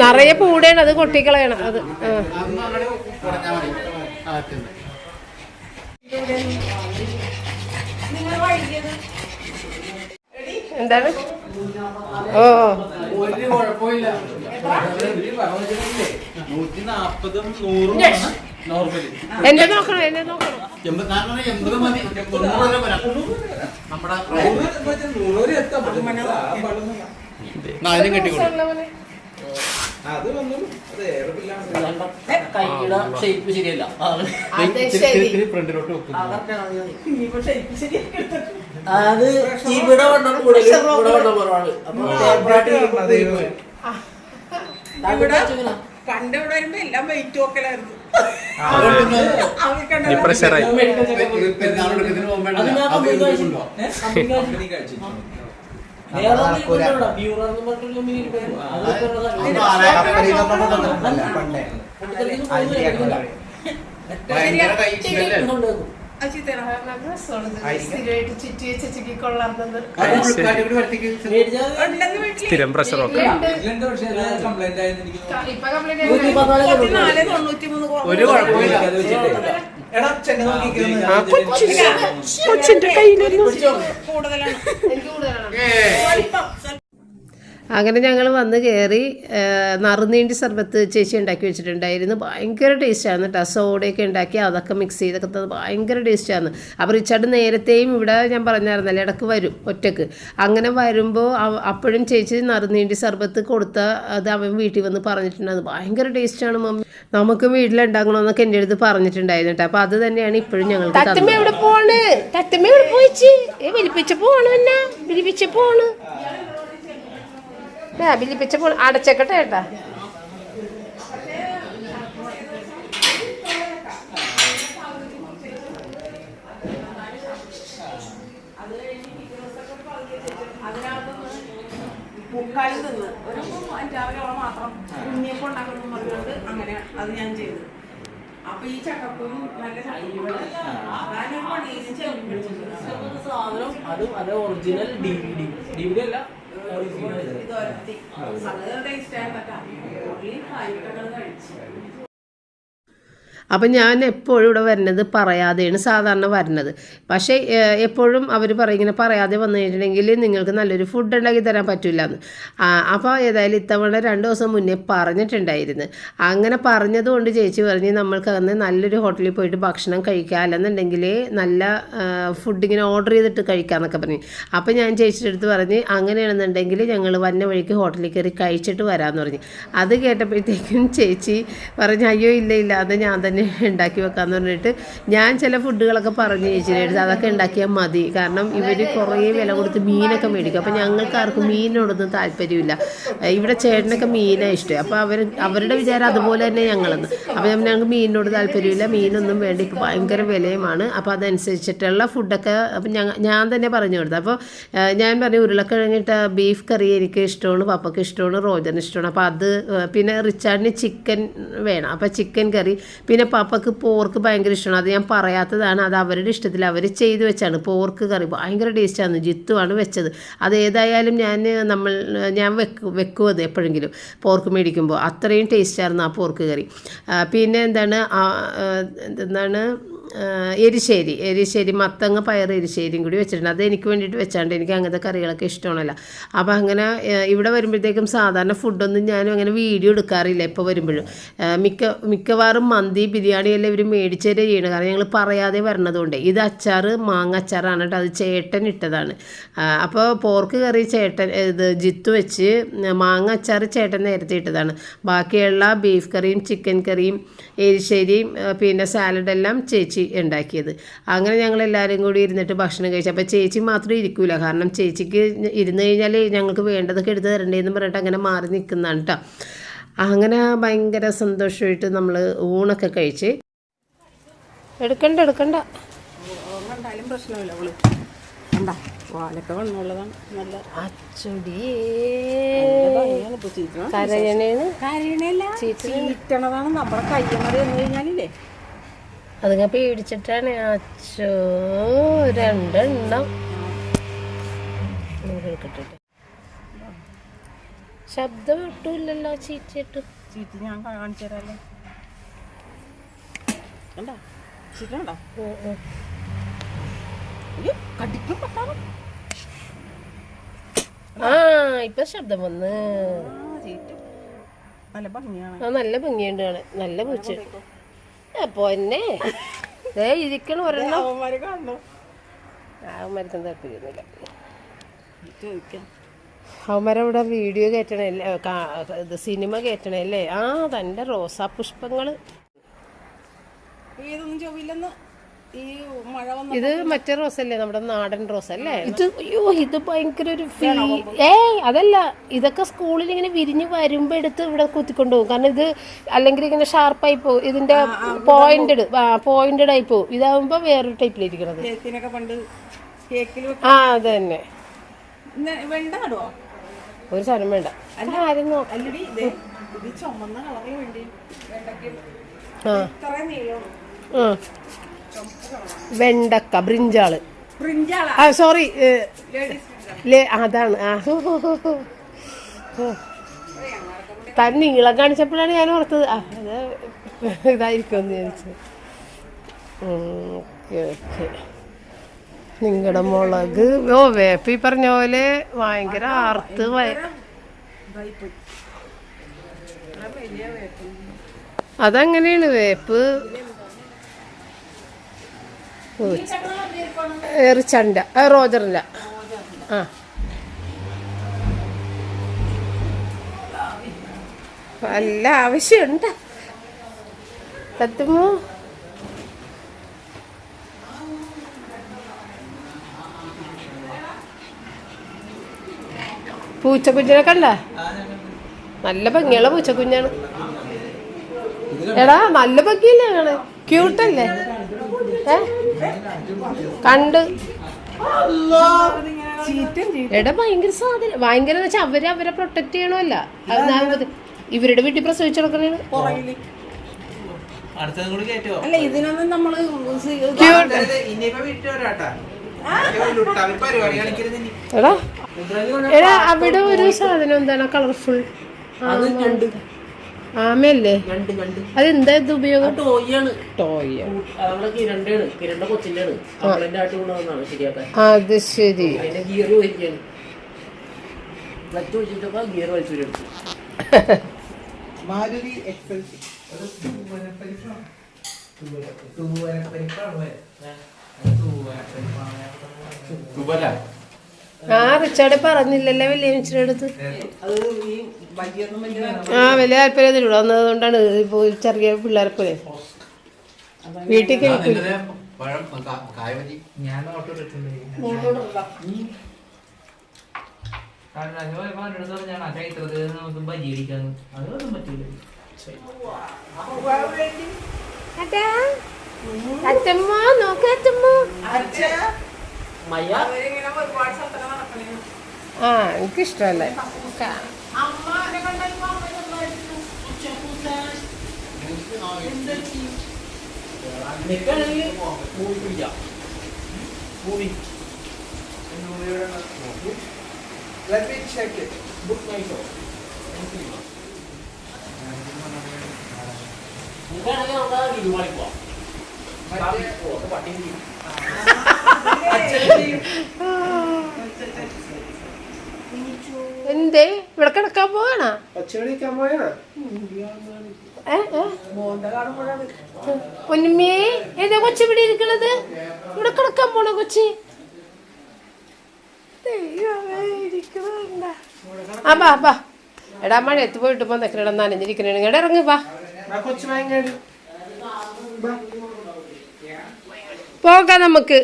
നിറയെ പൂടയാണ് അത് കൊട്ടിക്കളയണം അത് എന്താണ്? ഓ. ഒരു കുഴപ്പമില്ല. നൂറ്റി നാപ്പതും നൂറും നോർമലി. എന്റെ നോക്കണം എന്നെ നോക്കണം. അതിനും കെട്ടിക്കൊള്ളു അത് കൈയുടെ ഷേപ്പ് ശരിയല്ല. ഫ്രണ്ടിലോട്ട് ഇവിടെ വണ്ണം കൂടുതൽ ഇവിടെ വണ്ണം കുറവാണ്. അപ്പൊ temporary ഇവിടെ വെച്ചിങ്ങനെ. പണ്ട് ഇവിടെ വരുമ്പോ എല്ലാം വെയിറ്റ് നോക്കലായിരുന്നു പ്രഷറായി അത്. ഞാൻ കമ്പനി [LAUGHS] കഴിച്ചിട്ടുണ്ടോ? കമ്പനി കഴിച്ചു. വേറെ എന്തെങ്കിലും കൊണ്ടുവരണോ? Bureau എന്ന് പറഞ്ഞിട്ടൊരു company ഇരിക്കുന്നു. അത് കൊണ്ടുവരണോ? കപ്പലിൽ നമ്മൾ കൊണ്ടുവന്നതല്ല പണ്ടേ. സ്ഥിരം പ്രഷർ ഒക്കെ. ഒരു കുഴപ്പമില്ല കൊച്ചിന്റെ കയ്യിലൊന്നും കൂടുതലാണ് എനിക്ക് കൂടുതലാണ് സ്വല്പം, സ്വല്പം. അങ്ങനെ ഞങ്ങൾ വന്ന് കയറി നറുനീണ്ടി സർബത്ത് ചേച്ചി ഉണ്ടാക്കി വെച്ചിട്ടുണ്ടായിരുന്നു. ഭയങ്കര ടേസ്റ്റാണ് കേട്ടോ സോഡയൊക്കെ ഉണ്ടാക്കി അതൊക്കെ മിക്സ് ചെയ്തൊക്കെ തന്നത് ഭയങ്കര ടേസ്റ്റാണ് അപ്പോൾ റിച്ചാർഡ് നേരത്തെയും ഇവിടെ ഞാൻ പറഞ്ഞായിരുന്നല്ലേ ഇടയ്ക്ക് വരും ഒറ്റയ്ക്ക്. അങ്ങനെ വരുമ്പോൾ അപ്പോഴും ചേച്ചി നറുനീണ്ടി സർബത്ത് കൊടുത്ത അത് അവൻ വീട്ടിൽ വന്ന് പറഞ്ഞിട്ടുണ്ടായിരുന്നു ഭയങ്കര ടേസ്റ്റാണ് മമ്മി. നമുക്ക് വീട്ടിലുണ്ടാക്കണമെന്നൊക്കെ എന്റെ അടുത്ത് പറഞ്ഞിട്ടുണ്ടായിരുന്നു കേട്ടോ അപ്പോൾ അത് തന്നെയാണ് ഇപ്പോഴും ഞങ്ങൾ തത്തമ്മ എവിടെ എവിടെ പോയിച്ച് വിളിപ്പിച്ച ബില്ലിപ്പിച്ച അടച്ചേക്കട്ടെ ഏട്ടാ മുക്കാലും തിന്ന് ഒരു അഞ്ചാറ് മാത്രം ഉണ്ണിയപ്പം ഉണ്ടാക്കണം പറഞ്ഞുകൊണ്ട് അങ്ങനെ അത് ഞാൻ ചെയ്തു. അപ്പൊ ഈ ചക്കപ്പും നല്ല സാധനം അത് അത് original D V D D V D അല്ല. ഇത്. ഒരത്തി അത് ടേസ്റ്റ് ആയിരുന്നട്ടാ ഉള്ളി കായ്ക്കകൾ കഴിച്ചു അപ്പം ഞാൻ എപ്പോഴും ഇവിടെ വരുന്നത് പറയാതെയാണ് സാധാരണ വരുന്നത്. പക്ഷേ എപ്പോഴും അവർ പറയും ഇങ്ങനെ പറയാതെ വന്നു കഴിഞ്ഞിട്ടുണ്ടെങ്കിൽ നിങ്ങൾക്ക് നല്ലൊരു ഫുഡ് ഉണ്ടാക്കി തരാൻ പറ്റില്ല എന്ന് അപ്പോൾ ഏതായാലും ഇത്തവണ രണ്ട് ദിവസം മുന്നേ പറഞ്ഞിട്ടുണ്ടായിരുന്നു. അങ്ങനെ പറഞ്ഞതുകൊണ്ട് ചേച്ചി പറഞ്ഞ് നമ്മൾക്ക് അന്ന് നല്ലൊരു ഹോട്ടലിൽ പോയിട്ട് ഭക്ഷണം കഴിക്കാം. അല്ലെന്നുണ്ടെങ്കിൽ നല്ല ഫുഡ് ഇങ്ങനെ ഓർഡർ ചെയ്തിട്ട് കഴിക്കാമെന്നൊക്കെ പറഞ്ഞു. അപ്പോൾ ഞാൻ ചേച്ചിയുടെ അടുത്ത് പറഞ്ഞ് അങ്ങനെയാണെന്നുണ്ടെങ്കിൽ ഞങ്ങൾ വന്ന വഴിക്ക് ഹോട്ടലിൽ കയറി കഴിച്ചിട്ട് വരാമെന്ന് പറഞ്ഞു. അത് കേട്ടപ്പോഴത്തേക്കും ചേച്ചി പറഞ്ഞു അയ്യോ ഇല്ല ഇല്ല അത് ഞാൻ തന്നെ ഉണ്ടാക്കി വെക്കാന്ന് പറഞ്ഞിട്ട് ഞാൻ ചില ഫുഡുകളൊക്കെ പറഞ്ഞു ചേച്ചിയുടെ അതൊക്കെ ഉണ്ടാക്കിയാൽ മതി. കാരണം ഇവർ കുറേ വില കൊടുത്ത് മീനൊക്കെ മേടിക്കും. അപ്പോൾ ഞങ്ങൾക്ക് ആർക്കും മീനിനോടൊന്നും താല്പര്യമില്ല. ഇവിടെ ചേട്ടനൊക്കെ മീനാണ് ഇഷ്ടം. അപ്പോൾ അവർ അവരുടെ വിചാരം അതുപോലെ തന്നെ ഞങ്ങളെന്ന്. അപ്പോൾ ഞങ്ങൾക്ക് മീനിനോട് താല്പര്യമില്ല. മീനൊന്നും വേണ്ട. ഇപ്പോൾ ഭയങ്കര വിലയുമാണ്. അപ്പോൾ അതനുസരിച്ചിട്ടുള്ള ഫുഡൊക്കെ അപ്പം ഞങ്ങൾ ഞാൻ തന്നെ പറഞ്ഞു കൊടുത്തു അപ്പോൾ ഞാൻ പറഞ്ഞു ഉരുളക്കിഴങ്ങിട്ട ബീഫ് കറി എനിക്ക് ഇഷ്ടമാണ്. പപ്പയ്ക്ക് ഇഷ്ടമാണ്. റോജന് ഇഷ്ടമാണ്. അപ്പോൾ അത് പിന്നെ റിച്ചാർഡിന് ചിക്കൻ വേണം. അപ്പോൾ ചിക്കൻ കറി പിന്നെ പപ്പയ്ക്ക് പോർക്ക് ഭയങ്കര ഇഷ്ടമാണ് അത് ഞാൻ പറയാത്തതാണ്. അത് അവരുടെ ഇഷ്ടത്തിൽ അവർ ചെയ്തു വെച്ചാണ്. പോർക്ക് കറി ഭയങ്കര ടേസ്റ്റാണ് ജിത്തുവാണ് വെച്ചത്. അത് ഏതായാലും ഞാൻ നമ്മൾ ഞാൻ വെക്കും വെക്കും അത് എപ്പോഴെങ്കിലും പോർക്ക് മേടിക്കുമ്പോൾ അത്രയും ടേസ്റ്റായിരുന്നു ആ പോർക്ക് കറി. പിന്നെ എന്താണ്? എന്താണ്? എരിശ്ശേരി. എരിശ്ശേരി മത്തങ്ങ പയർ എരിശ്ശേരിയും കൂടി വെച്ചിട്ടുണ്ട്. അത് എനിക്ക് വേണ്ടിയിട്ട് വെച്ചാണ്ട് എനിക്ക് അങ്ങനത്തെ കറികളൊക്കെ ഇഷ്ടമാണല്ലോ. അപ്പോൾ അങ്ങനെ ഇവിടെ വരുമ്പോഴത്തേക്കും സാധാരണ ഫുഡൊന്നും ഞാനും അങ്ങനെ വീഡിയോ എടുക്കാറില്ല ഇപ്പോൾ വരുമ്പോഴും. മിക്ക മിക്കവാറും മന്തി ബിരിയാണി എല്ലാം ഇവർ മേടിച്ചേരെ ചെയ്യണം. കാരണം ഞങ്ങൾ പറയാതെ വരണതുകൊണ്ട്. ഇത് അച്ചാർ മാങ്ങ അച്ചാറാണ് കേട്ടോ. അത് ചേട്ടൻ ഇട്ടതാണ്. അപ്പോൾ പോർക്ക് കറി ചേട്ടൻ ഇത് ജിത്ത് വെച്ച് മാങ്ങ അച്ചാർ ചേട്ടൻ നേരത്തെ ഇട്ടതാണ്. ബാക്കിയുള്ള ബീഫ് കറിയും ചിക്കൻ കറിയും എരിശ്ശേരിയും പിന്നെ സാലഡെല്ലാം ചേച്ചി ഉണ്ടാക്കിയത്. അങ്ങനെ ഞങ്ങൾ എല്ലാവരും കൂടി ഇരുന്നിട്ട് ഭക്ഷണം കഴിച്ചു. അപ്പോൾ ചേച്ചി മാത്രം ഇരിക്കൂല. കാരണം ചേച്ചിക്ക് ഇരുന്ന് കഴിഞ്ഞാൽ ഞങ്ങൾക്ക് വേണ്ടതൊക്കെ എടുത്ത് തരണ്ടേന്ന് പറഞ്ഞിട്ട് അങ്ങനെ മാറി നിൽക്കുന്നതാണ് കേട്ടോ അങ്ങനെ ഭയങ്കര സന്തോഷമായിട്ട് നമ്മൾ ഊണൊക്കെ കഴിച്ച്. എടുക്കണ്ട എടുക്കണ്ട. കണ്ടാലും പ്രശ്നമില്ല അവൾ കണ്ടാ? വാലൊക്കെ വണ്ണുള്ളതാണ്. നല്ല അച്ചൊടിയേ കരയണേന്ന്? കരയണല്ല. ചീറ്റണതാണ്. നമ്മളെ കയ്യമറി വന്നു കഴിഞ്ഞാലില്ലേ? അതിങ്ങ പേടിച്ചിട്ടാണ് അച്ചോ രണ്ടെണ്ണം. ശബ്ദം ഇട്ടില്ലല്ലോ ചീറ്റിട്ട് ചീറ്റി ഞാൻ കാണിച്ചു തരാല്ലേ കണ്ടാ? കടിക്കും ആ ഇപ്പൊ ശബ്ദം വന്ന്. നല്ല ഭംഗിയാണ്. നല്ല ഭംഗിയുണ്ട് കാണാൻ. നല്ല പൂച്ച. അപ്പൊ എന്നെ ദേ ഇരിക്കണ ഒരെണ്ണം. അവന്മാർക്കും ചോദിക്കാം. അവന്മാരവിടെ വീഡിയോ കയറ്റണല്ലേ ഇത് സിനിമ കയറ്റണല്ലേ ആ തന്റെ റോസാ പുഷ്പങ്ങൾ ഏതൊന്നും ചോദില്ലെന്ന് ഇത് മറ്റേ റോസ് അല്ലേ നമ്മുടെ നാടൻ റോസ് അല്ലേ ഇത് അയ്യോ ഇത് ഭയങ്കര ഒരു ഫീ- ഏയ് അതല്ല ഇതൊക്കെ സ്കൂളിൽ ഇങ്ങനെ വിരിഞ്ഞ് വരുമ്പോ എടുത്ത് ഇവിടെ കുത്തിക്കൊണ്ടു പോകും. കാരണം ഇത് അല്ലെങ്കിൽ ഇങ്ങനെ ഷാർപ്പായി പോകും. ഇതിന്റെ പോയിന്റഡ് പോയിന്റഡ് ആയി പോകും. ഇതാവുമ്പോ വേറൊരു ടൈപ്പിലിരിക്കണത് ആ അത് തന്നെ. ഒരു സാധനം വേണ്ട. ആരും നോക്കാം ആ. വെണ്ടക്ക ബ്രിഞ്ചാൾ ആ? സോറി അതാണ്. ആ. താൻ നീളം കാണിച്ചപ്പോഴാണ് ഞാൻ ഓർത്തത്. ആ അത് ഇതായിരിക്കും എന്ന് വിചാരിച്ചത് ഓക്കെ ഓക്കെ. നിങ്ങളുടെ മുളക് ഓ വേപ്പ് ഈ പറഞ്ഞ പോലെ ഭയങ്കര ആർത്ത് അതങ്ങനെയാണ് വേപ്പ്? ആ, റോജറില്ല ആ. നല്ല ആവശ്യമുണ്ട്. തത്തുമോ പൂച്ചക്കുഞ്ഞിനെ കണ്ട? നല്ല ഭംഗിയുള്ള പൂച്ചക്കുഞ്ഞാണ്. എടാ നല്ല ഭംഗിയല്ലേ ഞങ്ങൾ ക്യൂട്ടല്ലേ ഏ? കണ്ട്. എടാ ഭയങ്കര സാധനം. ഭയങ്കര എന്ന് വെച്ചാൽ അവർ അവരെ പ്രൊട്ടക്ട് ചെയ്യണമല്ല. ഇവരുടെ വീട്ടിൽ പ്രസവിച്ചു കൊടുക്കണേ അല്ല ഇതിനൊന്നും നമ്മൾ എടാ. അവിടെ ഒരു സാധനം എന്താണ്? കളർഫുൾ. ആമയല്ലേ? അത് എന്താ അതെന്താ ഇത് ഉപയോഗം? ടോയാണ് അത് ശരി. മാരുതി എക്സ്പെൻസ് മാരുതി എക്സൽ തുവല. ആ റിച്ചാർഡ് പറഞ്ഞില്ലല്ലേ വലിയ മിച്ചിയുടെ അടുത്ത്? ആ വലിയ താല്പര്യം ഇവിടെ വന്നതുകൊണ്ടാണ് ഇപ്പോൾ ചെറിയ പിള്ളേരെ പോലെ. വീട്ടിൽ കഴിക്കും അച്ഛമ്മ പഴം കാ- ആ എനിക്കിഷ്ടമല്ലേ Let me check it. Book my show നിൽക്കണമെങ്കിൽ നമുക്ക് ഇരുമാളി പോവാം. പട്ടി എന്തേ? ഇവിടെ കിടക്കാൻ പോവാണോ? പൊന്നുമേ ഏതാ കൊച്ചു ഇവിടെ ഇരിക്കണത്? ഇവിടെ കിടക്കാൻ പോണ കൊച്ചി? അപ്പാ. ആ ബാ ബാ എടാ മഴയത്ത് പോയിട്ട് പോ നിൽക്കണ നനഞ്ഞിരിക്കണേ ഇങ്ങടെ ഇറങ്ങി വാ. കൊച്ചു വാങ്ങാടി പോകാം നമുക്ക്.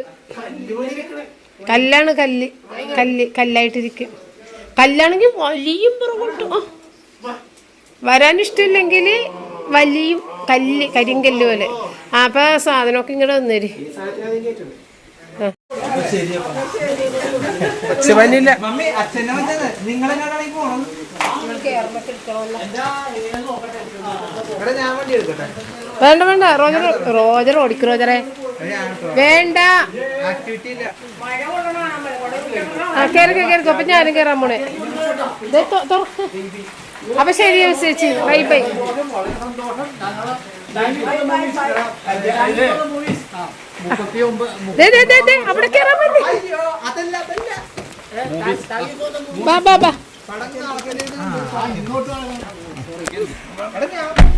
കല്ലാണ് കല്ല്. കല്ല് കല്ലായിട്ടിരിക്കും. കല്ലാണെങ്കിൽ വലിയും പുറകോട്ടും. വരാൻ ഇഷ്ടമില്ലെങ്കിൽ വലിയും കല്ല് കരിങ്കല്ല് പോലെ. ആ അപ്പൊ സാധനമൊക്കെ ഇങ്ങോട്ട് വന്നേര്. വേണ്ട വേണ്ട. റോജർ റോജർ ഓടിക്കും റോജറെ. വേണ്ട. ആക്ടിവിറ്റി ഇല്ല മഴ കൊള്ളണോ മഴ കൊള്ളണോ ആ കേറിക്കോ കേറിക്കോ അപ്പൊ ഞാനും കയറാൻ പോണേ. അപ്പൊ ശരി ചേച്ചി. Bye bye. മുപ്പത്തി ഒമ്പത് ദേ ദേ ദേ ദേ അവിടെ കയറാൻ പറ്റി അയ്യോ അതല്ല അതല്ല ബാ. ബാ ബാ ഇങ്ങോട്ട്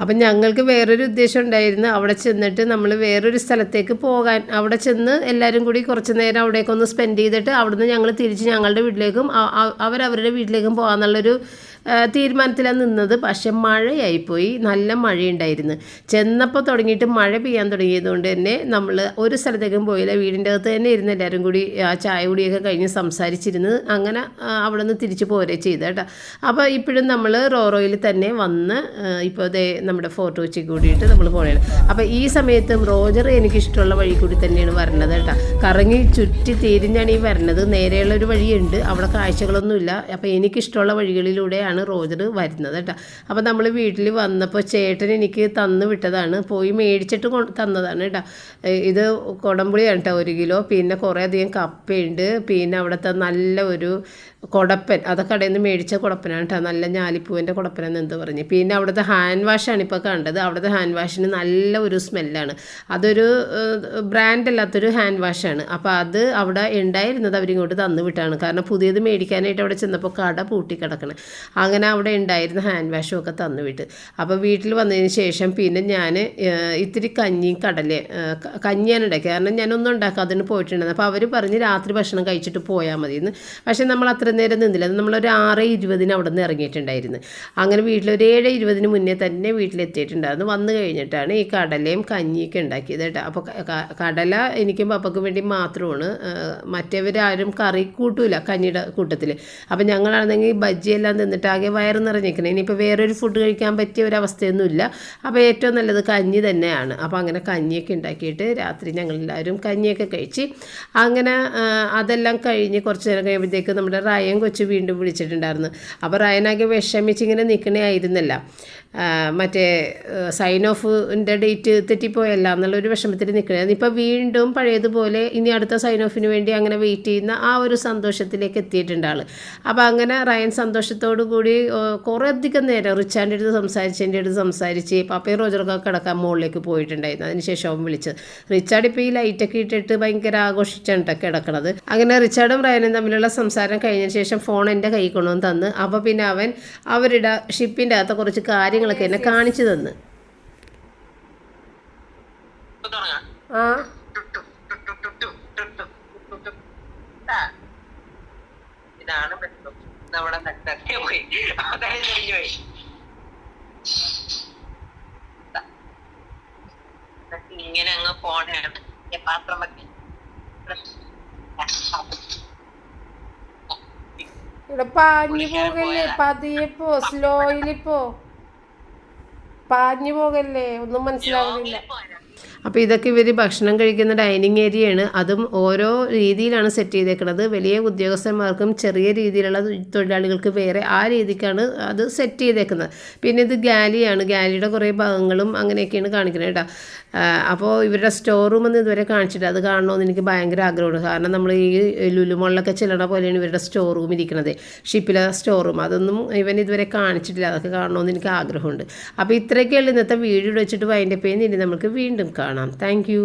അപ്പം ഞങ്ങൾക്ക് വേറൊരു ഉദ്ദേശം ഉണ്ടായിരുന്നു അവിടെ ചെന്നിട്ട് നമ്മൾ വേറൊരു സ്ഥലത്തേക്ക് പോകാൻ. അവിടെ ചെന്ന് എല്ലാവരും കൂടി കുറച്ച് നേരം അവിടേക്കൊന്ന് സ്പെൻഡ് ചെയ്തിട്ട് അവിടുന്ന് ഞങ്ങൾ തിരിച്ച് ഞങ്ങളുടെ വീട്ടിലേക്കും അവരവരുടെ വീട്ടിലേക്കും പോകാമെന്നുള്ളൊരു തീരുമാനത്തിലാണ് നിന്നത്. പക്ഷെ മഴയായിപ്പോയി. നല്ല മഴയുണ്ടായിരുന്നു. ചെന്നപ്പോൾ തുടങ്ങിയിട്ട് മഴ പെയ്യാൻ തുടങ്ങിയതുകൊണ്ട് തന്നെ നമ്മൾ ഒരു സ്ഥലത്തേക്കും പോയില്ല. വീടിന്റെ അകത്ത് തന്നെ ഇരുന്ന് എല്ലാവരും കൂടി ആ ചായ കുടിയൊക്കെ കഴിഞ്ഞ് സംസാരിച്ചിരുന്ന് അങ്ങനെ അവിടെ നിന്ന് തിരിച്ച് പോരെ ചെയ്ത് കേട്ടോ. അപ്പോൾ ഇപ്പോഴും നമ്മൾ റോറോയിൽ തന്നെ വന്ന് ഇപ്പോൾ നമ്മുടെ ഫോട്ടോ വെച്ച് കൂടിയിട്ട് നമ്മൾ പോകണേ അപ്പോൾ ഈ സമയത്തും റോജർ എനിക്കിഷ്ടമുള്ള വഴി കൂടി തന്നെയാണ് വരണത് കേട്ടോ. കറങ്ങി ചുറ്റി തിരിഞ്ഞാണ് ഈ വരണത്. നേരെയുള്ള ഒരു വഴിയുണ്ട്. അവിടെ കാഴ്ചകളൊന്നുമില്ല. അപ്പോൾ എനിക്കിഷ്ടമുള്ള വഴികളിലൂടെയാണ് റോജർ വരുന്നത് കേട്ടോ. അപ്പോൾ നമ്മൾ വീട്ടിൽ വന്നപ്പോൾ ചേട്ടൻ എനിക്ക് തന്നു വിട്ടതാണ്. പോയി മേടിച്ചിട്ട് തന്നതാണ് കേട്ടോ. ഇത് കുടംപുളിയാണ് കേട്ടോ ഒരു കിലോ. പിന്നെ കുറേ അധികം കപ്പയുണ്ട്. പിന്നെ അവിടുത്തെ നല്ല ഒരു കുടപ്പൻ അതൊക്കെ കടയിൽ നിന്ന് മേടിച്ച കുടപ്പനാണ് കേട്ടോ. നല്ല ഞാലിപ്പൂവിന്റെ കുടപ്പനെന്ന് എന്ത് പറഞ്ഞ്. പിന്നെ അവിടുത്തെ ഹാൻഡ് വാഷാണ് ഇപ്പോൾ കണ്ടത്. അവിടുത്തെ ഹാൻഡ് വാഷിന് നല്ല ഒരു സ്മെല്ലാണ്. അതൊരു ബ്രാൻഡ് അല്ലാത്തൊരു ഹാൻഡ് വാഷാണ്. അപ്പോൾ അത് അവിടെ ഉണ്ടായിരുന്നത് അവരിങ്ങോട്ട് തന്നു വിട്ടാണ്. കാരണം പുതിയത് മേടിക്കാനായിട്ട് അവിടെ ചെന്നപ്പോൾ കട പൂട്ടിക്കിടക്കണം അങ്ങനെ അവിടെ ഉണ്ടായിരുന്ന ഹാൻഡ് വാഷും ഒക്കെ തന്നു വിട്ട്. അപ്പോൾ വീട്ടിൽ വന്നതിന് ശേഷം പിന്നെ ഞാൻ ഇത്തിരി കഞ്ഞിയും കടല കഞ്ഞിയാണ് ഉണ്ടാക്കി കാരണം ഞാനൊന്നും ഉണ്ടാക്കാതിന് പോയിട്ടുണ്ടായിരുന്നു. അപ്പോൾ അവർ പറഞ്ഞ് രാത്രി ഭക്ഷണം കഴിച്ചിട്ട് പോയാൽ മതി എന്ന് പക്ഷേ നമ്മൾ അത്ര നേരം നിന്നില്ല. അത് നമ്മളൊരു ആറ് ഇരുപതിന് അവിടെ നിന്ന് ഇറങ്ങിയിട്ടുണ്ടായിരുന്നു. അങ്ങനെ വീട്ടിൽ ഒരു ഏഴ് ഇരുപതിന് മുന്നേ തന്നെ വീട്ടിലെത്തിയിട്ടുണ്ടായിരുന്നു. വന്നു കഴിഞ്ഞിട്ടാണ് ഈ കടലയും കഞ്ഞിയൊക്കെ ഉണ്ടാക്കിയത് കേട്ടോ. അപ്പോൾ കടല എനിക്കും പപ്പയ്ക്കും വേണ്ടി മാത്രമാണ്. മറ്റവരാരും കറി കൂട്ടൂല കഞ്ഞിയുടെ കൂട്ടത്തിൽ അപ്പോൾ ഞങ്ങളാണെങ്കിൽ ബജ്ജിയെല്ലാം നിന്നിട്ട് ആകെ വയറ് നിറഞ്ഞിരിക്കണം. ഇനിയിപ്പോൾ വേറൊരു ഫുഡ് കഴിക്കാൻ പറ്റിയ ഒരു അവസ്ഥയൊന്നുമില്ല അപ്പോൾ ഏറ്റവും നല്ലത് കഞ്ഞി തന്നെയാണ്. അപ്പോൾ അങ്ങനെ കഞ്ഞിയൊക്കെ ഉണ്ടാക്കിയിട്ട് രാത്രി ഞങ്ങളെല്ലാവരും കഞ്ഞിയൊക്കെ കഴിച്ച് അങ്ങനെ അതെല്ലാം കഴിഞ്ഞ് കുറച്ച് നേരം കഴിയുമ്പോഴത്തേക്ക് നമ്മുടെ റയൻ കൊച്ചു വീണ്ടും വിളിച്ചിട്ടുണ്ടായിരുന്നു. അപ്പോൾ റായനാകെ വിഷമിച്ചിങ്ങനെ നിൽക്കണേ ആയിരുന്നല്ല മറ്റേ സൈൻ ഓഫിന്റെ ഡേറ്റ് തെറ്റിപ്പോയല്ല എന്നുള്ളൊരു വിഷമത്തിൽ നിൽക്കണേ ഇപ്പോൾ വീണ്ടും പഴയതുപോലെ ഇനി അടുത്ത സൈൻ ഓഫിന് വേണ്ടി അങ്ങനെ വെയിറ്റ് ചെയ്യുന്ന ആ ഒരു സന്തോഷത്തിലേക്ക് എത്തിയിട്ടുണ്ട് ആൾ അപ്പോൾ അങ്ങനെ റയൻ സന്തോഷത്തോടു കൂടി കുറേ അധികം നേരം റിച്ചാന്റെ അടുത്ത് സംസാരിച്ച് എന്റെ അടുത്ത് സംസാരിച്ച് പപ്പയും റോജറൊക്കെ കിടക്കാൻ മുകളിലേക്ക് പോയിട്ടുണ്ടായിരുന്നു. അതിനുശേഷം അവൻ വിളിച്ചത്. റിച്ചാർഡ് ഇപ്പോൾ ഈ ലൈറ്റൊക്കെ ഇട്ടിട്ട് ഭയങ്കര ആഘോഷിച്ചാണ് കിടക്കണത്. അങ്ങനെ റിച്ചാർഡും റയനും തമ്മിലുള്ള സംസാരം കഴിഞ്ഞതിന് ശേഷം ഫോൺ എന്റെ കൈ കൊണ്ടുവന്ന് തന്ന്. അപ്പോൾ പിന്നെ അവൻ അവരുടെ ഷിപ്പിന്റെ അകത്ത് കുറച്ച് കാര്യങ്ങളൊക്കെ എന്നെ കാണിച്ചു തന്ന്. ആ. ഇങ്ങനെ അങ്ങ് പോണാണ്. പാത്രം വെക്കി. ഇവിടെ പാഞ്ഞു പോകല്ലേ? പതിയെ പോ സ്ലോയിൽ പാഞ്ഞു പോകല്ലേ? ഒന്നും മനസ്സിലാവുന്നില്ല. അപ്പോൾ ഇതൊക്കെ ഇവർ ഭക്ഷണം കഴിക്കുന്ന ഡൈനിങ് ഏരിയയാണ്. അതും ഓരോ രീതിയിലാണ് സെറ്റ് ചെയ്തേക്കുന്നത് വലിയ ഉദ്യോഗസ്ഥന്മാർക്കും ചെറിയ രീതിയിലുള്ള തൊഴിലാളികൾക്ക് വേറെ ആ രീതിക്കാണ് അത് സെറ്റ് ചെയ്തേക്കുന്നത്. പിന്നെ ഇത് ഗാലിയാണ്. ഗാലിയുടെ കുറേ ഭാഗങ്ങളും അങ്ങനെയൊക്കെയാണ് കാണിക്കുന്നത് കേട്ടോ. അപ്പോൾ ഇവരുടെ സ്റ്റോർ റൂം ഒന്നും ഇതുവരെ കാണിച്ചിട്ട് അത് കാണണമെന്ന് എനിക്ക് ഭയങ്കര ആഗ്രഹമുണ്ട് കാരണം നമ്മൾ ഈ ലുലുമോളിലൊക്കെ ചെല്ലണ പോലെയാണ് ഇവരുടെ സ്റ്റോർ റൂം ഇരിക്കുന്നത് ഷിപ്പിലെ സ്റ്റോർ റൂം അതൊന്നും ഇവൻ ഇതുവരെ കാണിച്ചിട്ടില്ല. അതൊക്കെ കാണണമെന്ന് എനിക്ക് ആഗ്രഹമുണ്ട്. അപ്പോൾ ഇത്രയൊക്കെയുള്ള ഇന്നത്തെ വീഡിയോ വെച്ചിട്ട് വൈൻഡപ്പ് ഇനി നമുക്ക് വീണ്ടും കാണാം. Thank you.